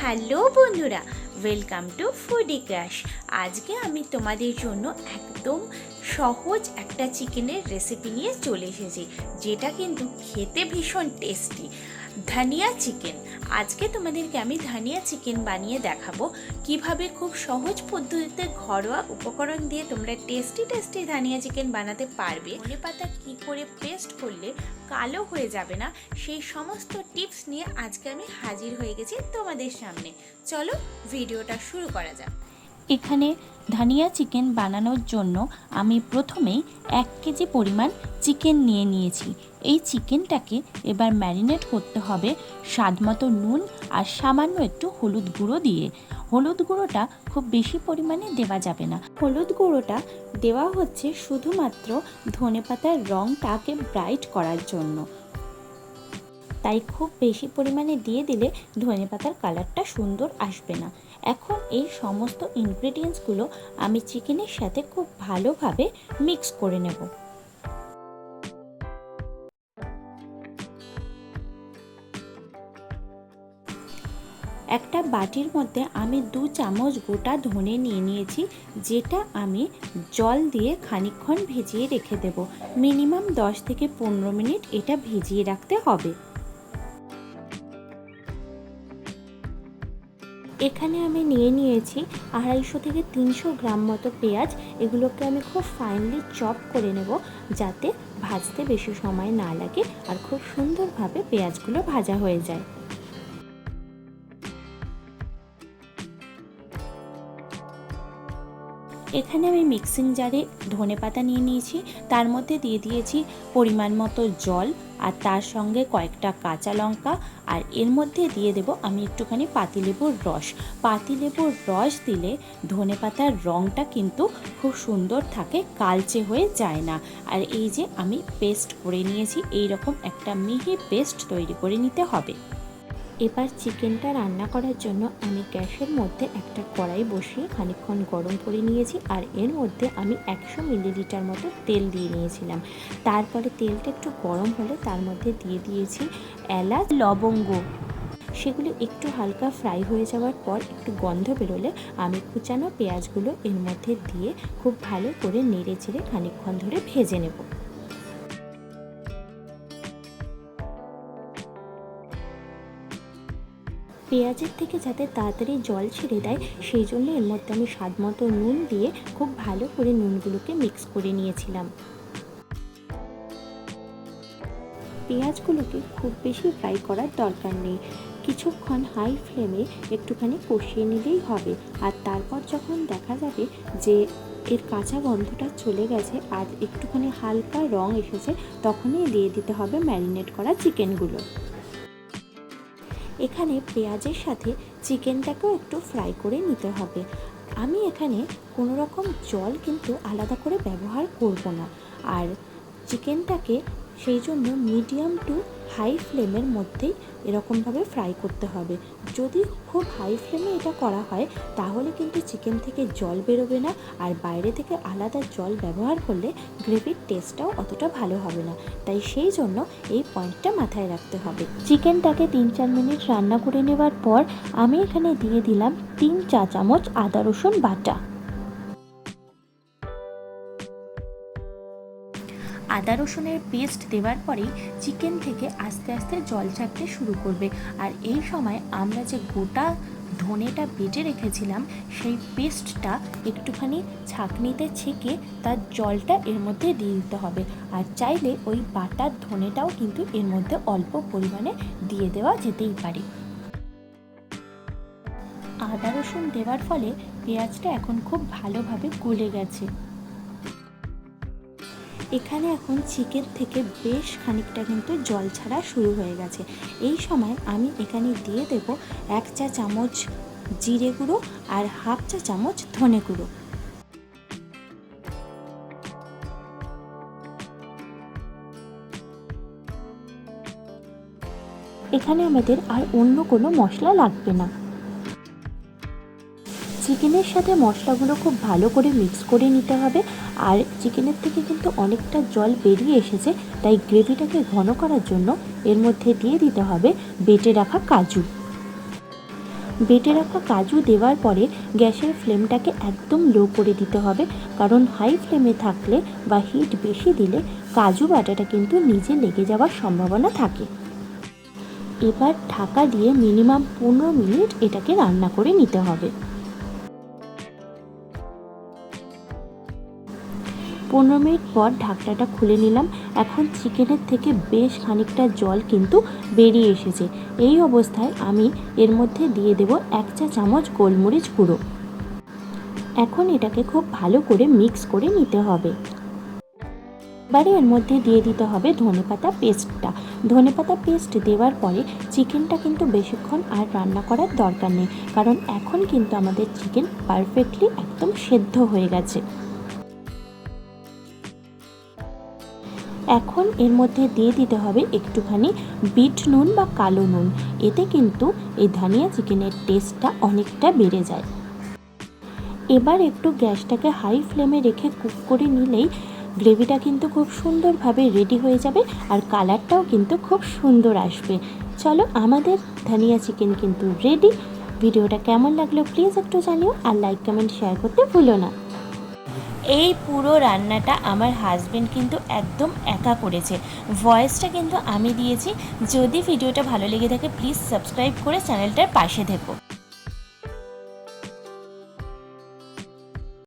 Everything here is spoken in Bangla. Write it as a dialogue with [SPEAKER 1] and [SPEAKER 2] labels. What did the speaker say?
[SPEAKER 1] হ্যালো বন্ধুরা, ওয়েলকাম টু ফুডি ক্র্যাশ আজকে আমি তোমাদের জন্য একদম সহজ একটা চিকেনের রেসিপি নিয়ে চলে এসেছি, যেটা কিন্তু খেতে ভীষণ টেস্টি। ধনিয়া চিকেন। আজকে তোমাদেরকে আমি ধানিয়া চিকেন বানিয়ে দেখাবো। কীভাবে খুব সহজ পদ্ধতিতে ঘরোয়া উপকরণ দিয়ে তোমরা টেস্টি টেস্টি ধানিয়া চিকেন বানাতে পারবে। ধনে পাতা কী করে পেস্ট করলে কালো হয়ে যাবে না, সেই সমস্ত টিপস নিয়ে আজকে আমি হাজির হয়ে গেছি তোমাদের সামনে। চলো ভিডিওটা শুরু করা যাক।
[SPEAKER 2] এখানে ধনিয়া চিকেন বানানোর জন্য আমি প্রথমেই এক কেজি পরিমাণ চিকেন নিয়ে নিয়েছি। এই চিকেনটাকে এবার ম্যারিনেট করতে হবে স্বাদমতো নুন আর সামান্য একটু হলুদ গুঁড়ো দিয়ে। হলুদ গুঁড়োটা খুব বেশি পরিমাণে দেওয়া যাবে না। হলুদ গুঁড়োটা দেওয়া হচ্ছে শুধুমাত্র ধনেপাতার রঙটাকে ব্রাইট করার জন্য। তাই খুব বেশি পরিমাণে দিয়ে দিলে ধনেপাতার কালারটা সুন্দর আসবে না। এখন এই সমস্ত ইনগ্রেডিয়েন্টসগুলো আমি চিকেনের সাথে খুব ভালোভাবে মিক্স করে নেব। একটা বাটির মধ্যে আমি দু চামচ গোটা ধনে নিয়ে নিয়েছি, যেটা আমি জল দিয়ে খানিকক্ষণ ভিজিয়ে রেখে দেব। মিনিমাম দশ থেকে পনেরো মিনিট এটা ভিজিয়ে রাখতে হবে। এখানে আমি নিয়ে নিয়েছি আড়াইশো থেকে তিনশো গ্রাম মতো পেঁয়াজ। এগুলোকে আমি খুব ফাইনলি চপ করে নেব যাতে ভাজতে বেশি সময় না লাগে আর খুব সুন্দরভাবে পেঁয়াজগুলো ভাজা হয়ে যায়। এখানে আমি মিক্সিং জারে ধনে পাতা নিয়ে নিয়েছি। তার মধ্যে দিয়ে দিয়েছি পরিমাণ মতো জল আর তার সঙ্গে কয়েকটা কাঁচা লঙ্কা। আর এর মধ্যে দিয়ে দেব আমি একটুখানি পাতিলেবুর রস। পাতিলেবুর রস দিলে ধনে পাতার রঙটা কিন্তু খুব সুন্দর থাকে, কালচে হয়ে যায় না। আর এই যে আমি পেস্ট করে নিয়েছি এই রকম একটা মিহি পেস্ট তৈরি করে নিতে হবে। এবার চিকেনটা রান্না করার জন্য আমি গ্যাসের মধ্যে একটা কড়াই বসিয়ে খানিকক্ষণ গরম করে নিয়েছি আর এর মধ্যে আমি একশো মিলিলিটার মতো তেল দিয়ে নিয়েছিলাম। তারপরে তেলটা একটু গরম হলে তার মধ্যে দিয়ে দিয়েছি এলাচ, লবঙ্গ। সেগুলি একটু হালকা ফ্রাই হয়ে যাওয়ার পর একটু গন্ধ বেরোলে আমি কুচানো পেঁয়াজগুলো এর মধ্যে দিয়ে খুব ভালো করে নেড়ে চেড়ে খানিকক্ষণ ধরে ভেজে নেব। পেঁয়াজের থেকে যাতে তাড়াতাড়ি জল ছেড়ে দেয় সেই জন্য এর মধ্যে আমি স্বাদ মতো নুন দিয়ে খুব ভালো করে নুনগুলোকে মিক্স করে নিয়েছিলাম। পেঁয়াজগুলোকে খুব বেশি ফ্রাই করার দরকার নেই। কিছুক্ষণ হাই ফ্লেমে একটুখানি কষিয়ে নিলেই হবে। আর তারপর যখন দেখা যাবে যে এর কাঁচা গন্ধটা চলে গেছে আর একটুখানি হালকা রং এসেছে, তখনই দিয়ে দিতে হবে ম্যারিনেট করা চিকেনগুলো। এখানে পেঁয়াজের সাথে চিকেনটাকেও একটু ফ্রাই করে নিতে হবে। আমি এখানে কোনো রকম জল কিন্তু আলাদা করে ব্যবহার করব না। আর চিকেনটাকে সেই জন্য মিডিয়াম টু হাই ফ্লেমের মধ্যেই এরকমভাবে ফ্রাই করতে হবে। যদি খুব হাই ফ্লেমে এটা করা হয়, তাহলে কিন্তু চিকেন থেকে জল বেরোবে না আর বাইরে থেকে আলাদা জল ব্যবহার করলে গ্রেভির টেস্টটাও অতটা ভালো হবে না। তাই সেই জন্য এই পয়েন্টটা মাথায় রাখতে হবে। চিকেনটাকে তিন চার মিনিট রান্না করে নেওয়ার পর আমি এখানে দিয়ে দিলাম তিন চা চামচ আদা রসুন বাটা। আদা রসুনের পেস্ট দেওয়ার পরেই চিকেন থেকে আস্তে আস্তে জল ছাড়তে শুরু করবে। আর এই সময় আমরা যে গোটা ধনেটা বেটে রেখেছিলাম, সেই পেস্টটা একটুখানি ছাঁকনিতে ছেঁকে তার জলটা এর মধ্যে দিয়ে দিতে হবে। আর চাইলে ওই বাটার ধনেটাও কিন্তু এর মধ্যে অল্প পরিমাণে দিয়ে দেওয়া যেতেই পারে। আদা রসুন দেওয়ার ফলে পেঁয়াজটা এখন খুব ভালোভাবে গলে গেছে। এখানে এখন চিকেন থেকে বেশ খানিকটা কিন্তু জল ছাড়া শুরু হয়ে গেছে। এই সময় আমি এখানে দিয়ে দেব এক চা চামচ জিরে গুঁড়ো আর হাফ চা চামচ ধনে গুঁড়ো। এখানে আমাদের আর অন্য কোনো মশলা লাগবে না। চিকেনের সাথে মশলাগুলো খুব ভালো করে মিক্স করে নিতে হবে। আর চিকেনের থেকে কিন্তু অনেকটা জল বেরিয়ে এসেছে, তাই গ্রেভিটাকে ঘন করার জন্য এর মধ্যে দিয়ে দিতে হবে বেটে রাখা কাজু। বেটে রাখা কাজু দেওয়ার পরে গ্যাসের ফ্লেমটাকে একদম লো করে দিতে হবে, কারণ হাই ফ্লেমে থাকলে বা হিট বেশি দিলে কাজু বাটাটা কিন্তু নিজে লেগে যাওয়ার সম্ভাবনা থাকে। এবার ঢাকা দিয়ে মিনিমাম পনেরো মিনিট এটাকে রান্না করে নিতে হবে। পনেরো মিনিট পর ঢাকনাটা খুলে নিলাম। এখন চিকেনের থেকে বেশ খানিকটা জল কিন্তু বেরিয়ে এসেছে। এই অবস্থায় আমি এর মধ্যে দিয়ে দেব এক চা চামচ গোলমরিচ গুঁড়ো। এখন এটাকে খুব ভালো করে মিক্স করে নিতে হবে। এবারে এর মধ্যে দিয়ে দিতে হবে ধনেপাতা পেস্টটা। ধনেপাতা পেস্ট দেওয়ার পরে চিকেনটা কিন্তু বেশিক্ষণ আর রান্না করার দরকার নেই। কারণ এখন কিন্তু আমাদের চিকেন পারফেক্টলি একদম সেদ্ধ হয়ে গেছে। এখন এর মধ্যে দিয়ে দিতে হবে একটুখানি বিট নুন বা কালো নুন। এতে কিন্তু এই ধনিয়া চিকেনের টেস্টটা অনেকটা বেড়ে যায়। এবার একটু গ্যাসটাকে হাই ফ্লেমে রেখে কুক করে নিলেই গ্রেভিটা কিন্তু খুব সুন্দরভাবে রেডি হয়ে যাবে আর কালারটাও কিন্তু খুব সুন্দর আসবে। চলো আমাদের ধনিয়া চিকেন কিন্তু রেডি ভিডিওটা কেমন লাগল প্লিজ একটু জানিও আর লাইক কমেন্ট শেয়ার করতে ভুলো না। এই পুরো রান্নাটা আমার হাজব্যান্ড কিন্তু একদম একা করেছে। ভয়েসটা কিন্তু আমি দিয়েছি। যদি ভিডিওটা ভালো লেগে থাকে প্লিজ সাবস্ক্রাইব করে চ্যানেলটার পাশে থেকো।